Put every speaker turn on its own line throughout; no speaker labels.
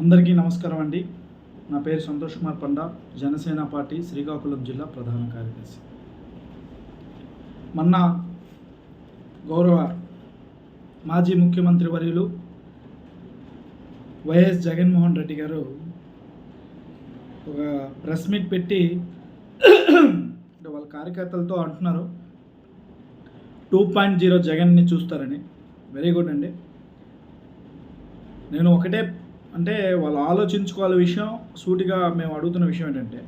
అందరికీ నమస్కారం అండి. నా పేరు సంతోష్ కుమార్ పండా జనసేన పార్టీ శ్రీకాకుళం జిల్లా ప్రధాన కార్యదర్శి. మొన్న గౌరవ మాజీ ముఖ్యమంత్రి వర్యులు వైఎస్ జగన్మోహన్ రెడ్డి గారు ఒక ప్రెస్ మీట్ పెట్టి అంటే వాళ్ళ కార్యకర్తలతో అంటున్నారు. టూ పాయింట్ జీరో జగన్ని చూస్తారని. వెరీ గుడ్ అండి. నేను ఒకటే అంటే వాళ్ళు ఆలోచించుకోవాలి విషయం సూటిగా మేము అడుగుతున్న విషయం ఏంటంటే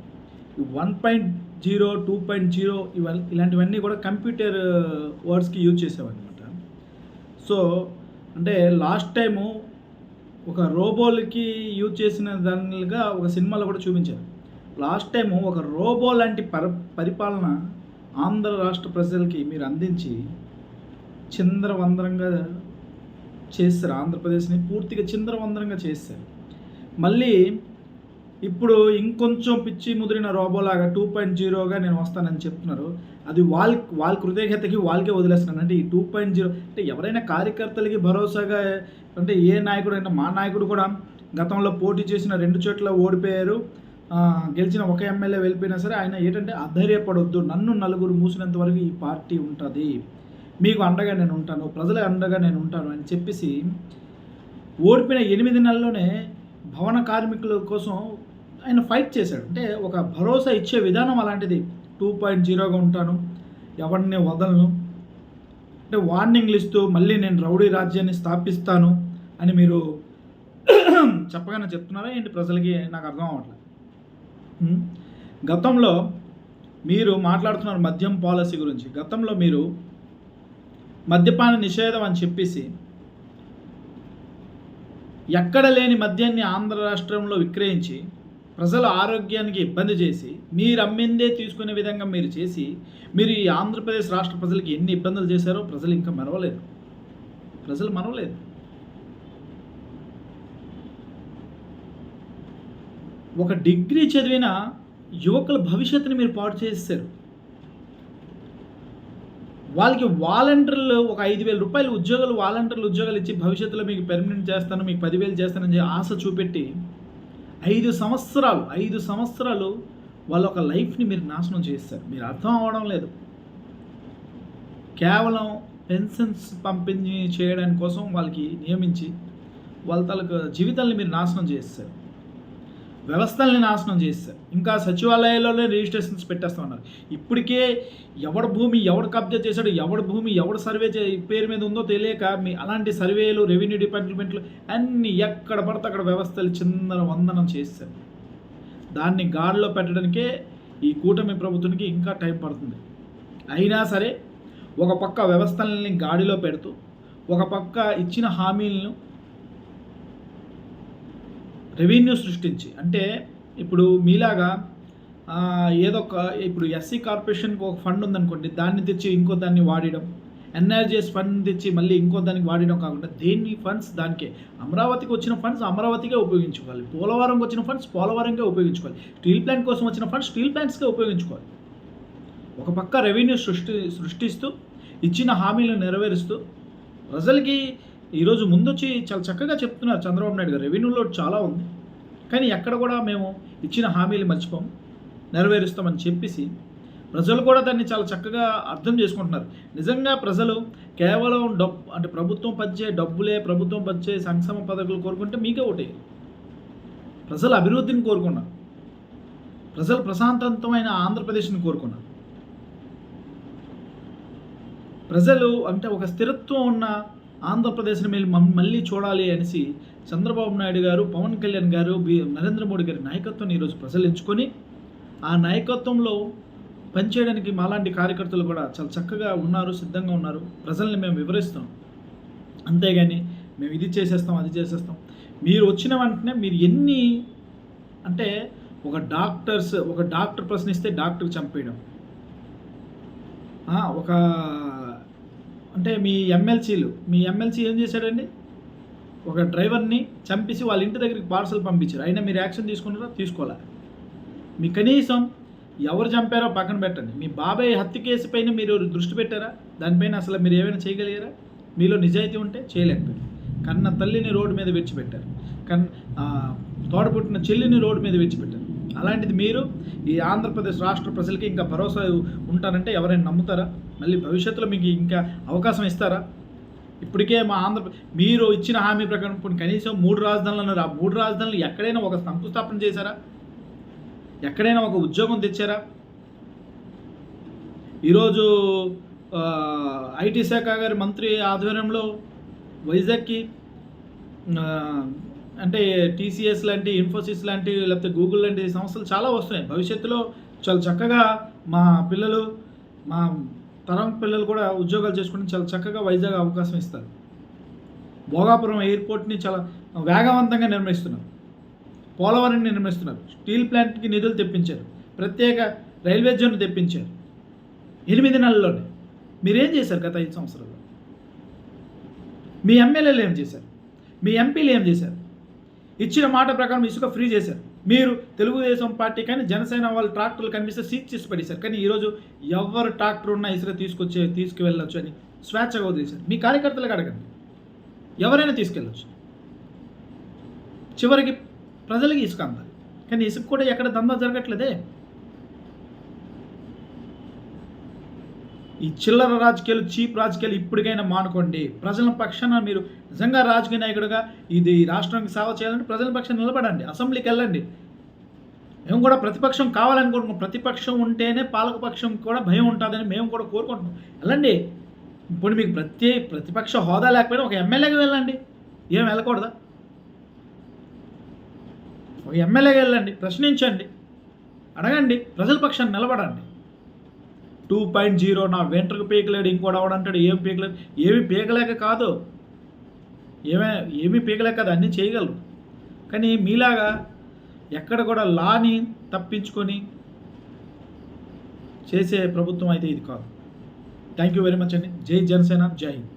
one point zero two point zero ఇవన్నీ ఇలాంటివన్నీ కూడా కంప్యూటర్ uh, వర్డ్స్కి యూజ్ చేసేవన్నమాట సో అంటే లాస్ట్ టైము ఒక రోబోలకి యూజ్ చేసిన దానిగా ఒక సినిమాలో కూడా చూపించారు. లాస్ట్ టైము ఒక రోబో లాంటి పర పరిపాలన ఆంధ్ర రాష్ట్ర ప్రజలకి మీరు అందించి చిందరవందరంగా చేస్తారు. ఆంధ్రప్రదేశ్ని పూర్తిగా చిందరవందరంగా చేస్తారు. మళ్ళీ ఇప్పుడు ఇంకొంచెం పిచ్చి ముదిరిన రోబోలాగా టూ పాయింట్ జీరోగా నేను వస్తానని చెప్తున్నారు. అది వాళ్ళ వాళ్ళ కృతజ్ఞతకి వాళ్ళకే వదిలేస్తున్నాను అంటే ఈ టూ పాయింట్ జీరో అంటే ఎవరైనా కార్యకర్తలకి భరోసాగా అంటే ఏ నాయకుడు అయినా మా నాయకుడు కూడా గతంలో పోటీ చేసిన రెండు చోట్ల ఓడిపోయారు. గెలిచిన ఒక ఎమ్మెల్యే వెళ్ళిపోయినా సరే ఆయన ఏంటంటే అధైర్యపడొద్దు. నన్ను నలుగురు మూసినంత వరకు ఈ పార్టీ ఉంటుంది. మీకు అండగా నేను ఉంటాను ప్రజల అండగా నేను ఉంటాను అని చెప్పేసి ఓడిపోయిన ఎనిమిది నెలల్లోనే భవన కార్మికుల కోసం ఆయన ఫైట్ చేశాడు. అంటే ఒక భరోసా ఇచ్చే విధానం అలాంటిది. టూ పాయింట్ జీరోగా ఉంటాను ఎవరిని వదలను అంటే వార్నింగ్లు ఇస్తూ మళ్ళీ నేను రౌడీ రాజ్యాన్ని స్థాపిస్తాను అని మీరు చెప్పగానే చెప్తున్నారా? ఏంటి ప్రజలకి నాకు అర్థం అవ్వట్లేదు. గతంలో మీరు మాట్లాడుతున్నారు మద్యం పాలసీ గురించి. గతంలో మీరు మద్యపాన నిషేధం అని చెప్పేసి ఎక్కడ లేని మద్యాన్ని ఆంధ్ర రాష్ట్రంలో విక్రయించి ప్రజల ఆరోగ్యానికి ఇబ్బంది చేసి మీరు అమ్మిందే తీసుకునే విధంగా మీరు చేసి మీరు ఈ ఆంధ్రప్రదేశ్ రాష్ట్ర ప్రజలకి ఎన్ని ఇబ్బందులు చేశారో ప్రజలు ఇంకా మరవలేదు. ప్రజలు మరవలేదు. ఒక డిగ్రీ చదివిన యువకుల భవిష్యత్తుని మీరు పాటు చేశారు వాళ్ళకి వాలంటీర్లు ఒక ఐదు వేల రూపాయలు ఉద్యోగాలు వాలంటీర్లు ఉద్యోగాలు ఇచ్చి భవిష్యత్తులో మీకు పెర్మనెంట్ చేస్తాను మీకు పదివేలు చేస్తానని చెప్పి ఆశ చూపెట్టి ఐదు సంవత్సరాలు ఐదు సంవత్సరాలు వాళ్ళ ఒక లైఫ్ని మీరు నాశనం చేస్తారు మీరు అర్థం అవ్వడం లేదు. కేవలం పెన్షన్స్ పంపిణీ చేయడానికి కోసం వాళ్ళకి నియమించి వాళ్ళ తాలూకు జీవితాల్ని మీరు నాశనం చేస్తారు వ్యవస్థల్ని నాశనం చేస్తారు ఇంకా సచివాలయాల్లోనే రిజిస్ట్రేషన్స్ పెట్టేస్తా ఉన్నారు. ఇప్పటికే ఎవడ భూమి ఎవడు కబ్జా చేశాడు ఎవడ భూమి ఎవడు సర్వే చే పేరు మీద ఉందో తెలియక మీ అలాంటి సర్వేలు రెవెన్యూ డిపార్ట్మెంట్లు అన్ని ఎక్కడ పడితే అక్కడ వ్యవస్థలు చిందన వందనం చేస్తారు దాన్ని గాడిలో పెట్టడానికే ఈ కూటమి ప్రభుత్వానికి ఇంకా టైం పడుతుంది. అయినా సరే ఒక పక్క వ్యవస్థలని గాడిలో పెడుతూ ఒక పక్క ఇచ్చిన హామీలను రెవెన్యూ సృష్టించి. అంటే ఇప్పుడు మీలాగా ఏదొక ఏదో ఒక ఇప్పుడు ఎస్సీ కార్పొరేషన్కి ఒక ఫండ్ ఉందనుకోండి దాన్ని తెచ్చి ఇంకో దాన్ని వాడడం ఎన్ఆర్జీఎస్ ఫండ్ తెచ్చి మళ్ళీ ఇంకో దానికి వాడడం కాకుండా దేన్ని ఫండ్స్ దానికే? అమరావతికి వచ్చిన ఫండ్స్ అమరావతికే ఉపయోగించుకోవాలి. పోలవరంకి వచ్చిన ఫండ్స్ పోలవరంకే ఉపయోగించుకోవాలి. స్టీల్ ప్లాంట్ కోసం వచ్చిన ఫండ్స్ స్టీల్ ప్లాంట్స్కే ఉపయోగించుకోవాలి. ఒక పక్క రెవెన్యూ సృష్టి సృష్టిస్తూ ఇచ్చిన హామీలను నెరవేరుస్తూ ప్రజలకి ఈరోజు ముందొచ్చి చాలా చక్కగా చెప్తున్నారు చంద్రబాబు నాయుడు గారు. రెవెన్యూలో చాలా ఉంది. కానీ ఎక్కడ కూడా మేము ఇచ్చిన హామీలు మర్చిపోం. నెరవేరుస్తామని చెప్పేసి ప్రజలు కూడా దాన్ని చాలా చక్కగా అర్థం చేసుకుంటున్నారు. నిజంగా ప్రజలు కేవలం డబ్బు అంటే ప్రభుత్వం పచ్చే డబ్బులే ప్రభుత్వం పచ్చే సంక్షేమ పథకాలు కోరుకుంటే మీకే ఒకటి ప్రజల అభివృద్ధిని కోరుకున్నారు ప్రజలు ప్రశాంతవంతమైన ఆంధ్రప్రదేశ్ని కోరుకున్నారు ప్రజలు అంటే ఒక స్థిరత్వం ఉన్న ఆంధ్రప్రదేశ్ని మీరు మళ్ళీ చూడాలి అనేసి చంద్రబాబు నాయుడు గారు పవన్ కళ్యాణ్ గారు బి- నరేంద్ర మోడీ గారి నాయకత్వాన్ని ఈరోజు ప్రజలు ఎంచుకొని ఆ నాయకత్వంలో పనిచేయడానికి మాలాంటి కార్యకర్తలు కూడా చాలా చక్కగా ఉన్నారు సిద్ధంగా ఉన్నారు. ప్రజల్ని మేము వివరిస్తాం. అంతేగాని మేము ఇది చేసేస్తాం అది చేసేస్తాం. మీరు వచ్చిన వెంటనే మీరు ఎన్ని అంటే ఒక డాక్టర్స్ ఒక డాక్టర్ ప్రశ్నిస్తే డాక్టర్ చంపేయడం. ఒక అంటే మీ ఎమ్మెల్సీలు మీ ఎమ్మెల్సీ ఏం చేశాడండి? ఒక డ్రైవర్ని చంపేసి వాళ్ళ ఇంటి దగ్గరికి పార్సల్ పంపించారు. అయినా మీరు యాక్షన్ తీసుకున్నారా? తీసుకోలే. మీ కనీసం ఎవరు చంపారో పక్కన పెట్టండి. మీ బాబాయ్ హత్య కేసు పైన మీరు దృష్టి పెట్టారా? దానిపైన అసలు మీరు ఏమైనా చేయగలిగారా? మీలో నిజాయితీ ఉంటే చేయలేకపోయారు. కన్న తల్లిని రోడ్డు మీద విడిచిపెట్టారు. కన్ తోడపుట్టిన చెల్లిని రోడ్డు మీద విడిచిపెట్టారు. అలాంటిది మీరు ఈ ఆంధ్రప్రదేశ్ రాష్ట్ర ప్రజలకి ఇంకా భరోసా ఉంటారంటే ఎవరైనా నమ్ముతారా? మళ్ళీ భవిష్యత్తులో మీకు ఇంకా అవకాశం ఇస్తారా? ఇప్పటికే మా ఆంధ్ర మీరు ఇచ్చిన హామీ ప్రకారం కనీసం మూడు రాజధానులు అన్నారు. ఆ మూడు రాజధానులు ఎక్కడైనా ఒక శంకుస్థాపన చేశారా? ఎక్కడైనా ఒక ఉద్యోగం తెచ్చారా? ఈరోజు ఐటీ శాఖ గారి మంత్రి ఆధ్వర్యంలో వైజాగ్కి అంటే టీసీఎస్ లాంటి ఇన్ఫోసిస్ లాంటి లేకపోతే గూగుల్ లాంటి సంస్థలు చాలా వస్తున్నాయి. భవిష్యత్తులో చాలా చక్కగా మా పిల్లలు మా తరం పిల్లలు కూడా ఉద్యోగాలు చేసుకోవడం చాలా చక్కగా వైజాగ్ అవకాశం ఇస్తారు. భోగాపురం ఎయిర్పోర్ట్ని చాలా వేగవంతంగా నిర్మిస్తున్నారు. పోలవరం నిర్మిస్తున్నారు. స్టీల్ ప్లాంట్కి నిధులు తెప్పించారు. ప్రత్యేక రైల్వే జోన్ తెప్పించారు. ఎనిమిది నెలల్లోనే. మీరేం చేశారు గత ఐదు సంవత్సరాల్లో? మీ ఎమ్మెల్యేలు ఏం చేశారు? మీ ఎంపీలు ఏం చేశారు? ఇచ్చిన మాట ప్రకారం ఇసుక ఫ్రీ చేశారు. మీరు తెలుగుదేశం పార్టీ కానీ జనసేన వాళ్ళు ట్రాక్టర్లు కనిపిస్తే సీజ్ చేసి పడేశారు. కానీ ఈరోజు ఎవరు ట్రాక్టర్ ఉన్నా ఇసుక తీసుకొచ్చే తీసుకువెళ్ళొచ్చు అని స్వేచ్ఛగా వదిలేశారు. మీ కార్యకర్తలకు అడగండి. ఎవరైనా తీసుకెళ్ళొచ్చు. చివరికి ప్రజలకి ఇసుక అందాలి. కానీ ఇసుక కూడా ఎక్కడ దందా జరగట్లేదే? ఈ చిల్లర రాజకీయాలు చీప్ రాజకీయాలు ఇప్పటికైనా మానుకోండి. ప్రజల పక్షాన మీరు నిజంగా రాజకీయ నాయకుడుగా ఇది ఈ రాష్ట్రానికి సేవ చేయాలంటే ప్రజల పక్షాన నిలబడండి. అసెంబ్లీకి వెళ్ళండి. మేము కూడా ప్రతిపక్షం కావాలనుకుంటున్నాం. ప్రతిపక్షం ఉంటేనే పాలకపక్షం కూడా భయం ఉంటుందని మేము కూడా కోరుకుంటున్నాం. వెళ్ళండి. ఇప్పుడు మీకు ప్రతి ప్రతిపక్ష హోదా లేకపోయినా ఒక ఎమ్మెల్యేగా వెళ్ళండి. ఏం వెళ్ళకూడదా? ఒక ఎమ్మెల్యేగా వెళ్ళండి. ప్రశ్నించండి. అడగండి. ప్రజల పక్షాన్ని నిలబడండి. టూ పాయింట్ జీరో నా వెంట్రుకు పీకలేడు ఇంకోటి అవడంటాడు ఏం పీకలేడు ఏమి పీకలేక కాదు. ఏమే ఏమీ పీకలేక కాదు అన్నీ చేయగలరు. కానీ మీలాగా ఎక్కడ కూడా లాని తప్పించుకొని చేసే ప్రభుత్వం అయితే ఇది కాదు. థ్యాంక్ యూ వెరీ మచ్ అండి. జై జనసేన జై హింద్.